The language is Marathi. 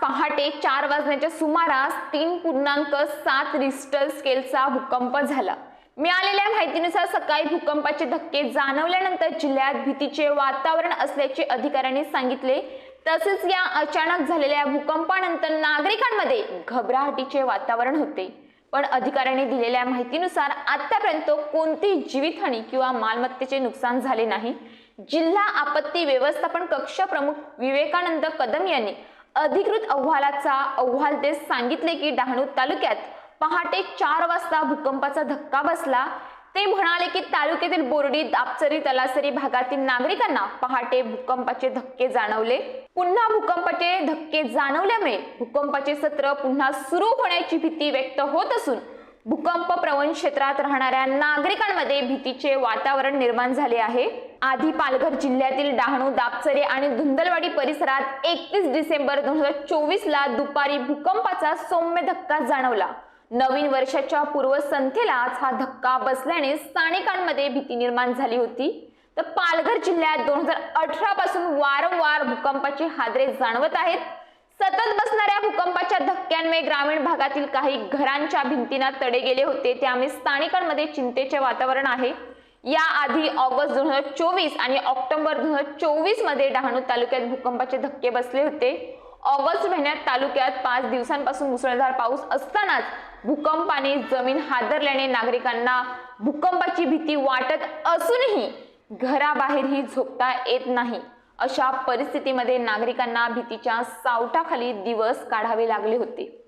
पहाटे चार वाजण्याच्या सुमारास तीन पूर्णांक सात रिस्टर स्केलचा भूकंप झाला. मिळालेल्या माहितीनुसार सकाळी भूकंपाचे धक्के जाणवल्यानंतर जिल्ह्यात भीतीचे वातावरण असल्याचे अधिकाऱ्यांनी सांगितले. तसेच या अचानक झालेल्या भूकंपानंतर नागरिकांमध्ये घबराहटीचे वातावरण होते. पण अधिकाऱ्यांनी दिलेल्या माहितीनुसार आतापर्यंत कोणतीही जीवितहानी किंवा मालमत्तेचे नुकसान झाले नाही. जिल्हा आपत्ती व्यवस्थापन कक्ष प्रमुख विवेकानंद कदम यांनी अधिकृत अहवालाचा अहवाल देत सांगितले की डहाणू तालुक्यात पहाटे चार वाजता भूकंपाचा धक्का बसला. ते म्हणाले की तालुक्यातील बोर्डी दापचरी तलासरी भागातील नागरिकांना पहाटे भूकंपाचे धक्के जाणवले. पुन्हा भूकंपाचे धक्के जाणवल्यामुळे भूकंपाचे सत्र पुन्हा सुरू होण्याची भीती व्यक्त होत असून भूकंप प्रवण क्षेत्रात राहणाऱ्या नागरिकांमध्ये भीतीचे वातावरण निर्माण झाले आहे. आधी पालघर जिल्ह्यातील डहाणू दापचरे आणि धुंदलवाडी परिसरात एकतीस डिसेंबर दोन हजार चोवीस ला दुपारी भूकंपाचा सौम्य धक्का जाणवला. नवीन वर्षाच्या पूर्वसंध्येलाच हा धक्का बसल्याने स्थानिकांमध्ये भीती निर्माण झाली होती. तर पालघर जिल्ह्यात दोन हजार अठरा पासून वारंवार भूकंपाचे हादरे जाणवत आहेत. सतत बसणाऱ्या भूकंपाच्या धक्क्यांमुळे ग्रामीण भागातील काही घरांच्या भिंतींना तडे गेले होते. त्यामुळे स्थानिकांमध्ये चिंतेचे वातावरण आहे. याआधी ऑगस्ट दोन हजार चोवीस आणि ऑक्टोबर दोन हजार चोवीसमध्ये डहाणू तालुक्यात भूकंपाचे धक्के बसले होते. ऑगस्ट महिन्यात तालुक्यात पाच दिवसांपासून मुसळधार पाऊस असतानाच भूकंपाने जमीन हादरल्याने नागरिकांना भूकंपाची भीती वाटत असूनही घराबाहेरही झोपता येत नाही. अशा परिस्थितीमध्ये नागरिकांना भीतीच्या सावटाखाली दिवस काढावे लागले होते.